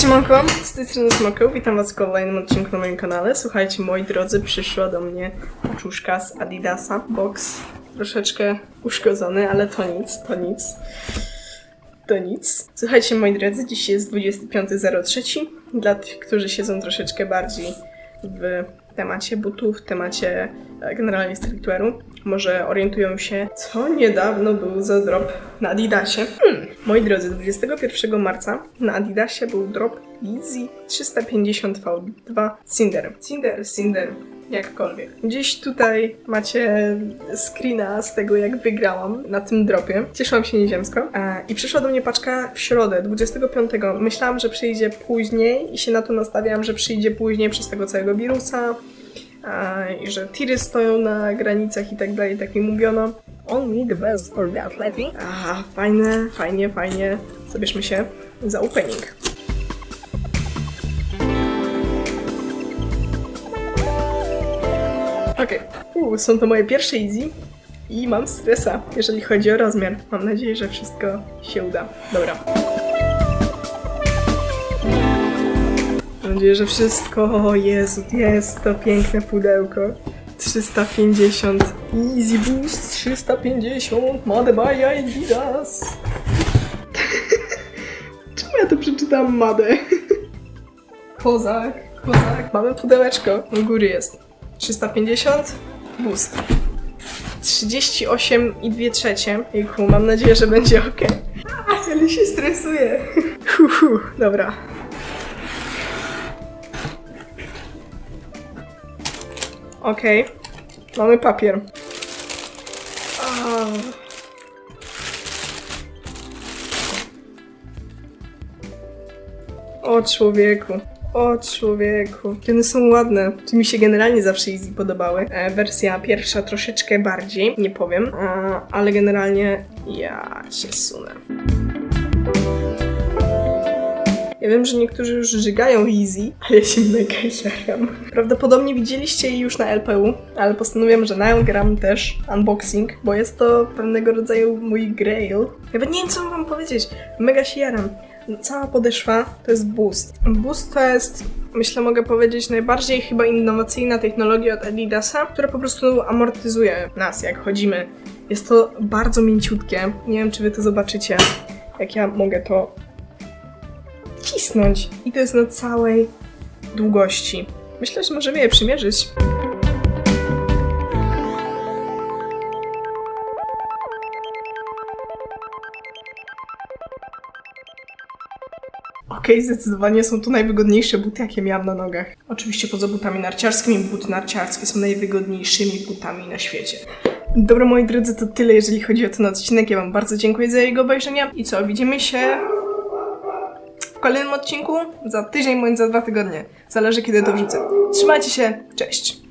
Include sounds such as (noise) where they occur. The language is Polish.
Siemanko, z tej strony Smoko, witam was w kolejnym odcinku na moim kanale. Słuchajcie, moi drodzy, przyszła do mnie paczuszka z Adidasa. Box troszeczkę uszkodzony, ale to nic, to nic. To nic. Słuchajcie, moi drodzy, dziś jest 25.03. Dla tych, którzy siedzą troszeczkę bardziej w temacie butów, w temacie e, generalnie streetwearu, może orientują się, co niedawno był za drop na Adidasie. Hmm. Moi drodzy, 21 marca na Adidasie był drop Easy 350 V2 Cinder. Cinder, Cinder, jakkolwiek. Gdzieś tutaj macie screena z tego, jak wygrałam na tym dropie. Cieszyłam się nieziemsko. E, I przyszła do mnie paczka w środę, 25. Myślałam, że przyjdzie później i się na to nastawiałam, że przyjdzie później przez tego całego wirusa a, i że tiry stoją na granicach i tak dalej, tak mi mówiono. Only the best for that lady. A, fajne, fajnie, fajnie. Zabierzmy się za opening. Okej, okay. są to moje pierwsze easy i mam stresa, jeżeli chodzi o rozmiar. Mam nadzieję, że wszystko się uda. Dobra. Mam nadzieję, że wszystko. O Jezu, jest to piękne pudełko. 350. Easy Boost 350. Made by Adidas. (laughs) Czemu ja to przeczytałam Made? Kozak, kozak. Mamy pudełeczko. U góry jest. 350. Boost. 38 i 2 trzecie. Jejku, mam nadzieję, że będzie ok. Ale się stresuję. (laughs) Hu, hu, dobra. Okej. Mamy papier. O człowieku. O człowieku. One są ładne. Czy mi się generalnie zawsze Easy podobały. E, wersja pierwsza troszeczkę bardziej, nie powiem. E, ale generalnie ja się sunę. Ja wiem, że niektórzy już żygają Easy, ale ja się mega jaram. Prawdopodobnie widzieliście je już na LPU, ale postanowiłam, że nagram też unboxing, bo jest to pewnego rodzaju mój grail. Nawet nie wiem, co wam powiedzieć. Mega się jaram. Cała podeszwa to jest Boost. Boost to jest, myślę, mogę powiedzieć, najbardziej chyba innowacyjna technologia od Adidasa, która po prostu amortyzuje nas, jak chodzimy. Jest to bardzo mięciutkie. Nie wiem, czy wy to zobaczycie, jak ja mogę to cisnąć. I to jest na całej długości. Myślę, że możemy je przymierzyć. Okej, zdecydowanie są to najwygodniejsze buty, jakie miałam na nogach. Oczywiście poza butami narciarskimi, buty narciarskie są najwygodniejszymi butami na świecie. Dobra, moi drodzy, to tyle, jeżeli chodzi o ten odcinek. Ja Wam bardzo dziękuję za jego obejrzenie. I co, widzimy się w kolejnym odcinku za tydzień bądź za dwa tygodnie. Zależy kiedy to wrzucę. Trzymajcie się, cześć!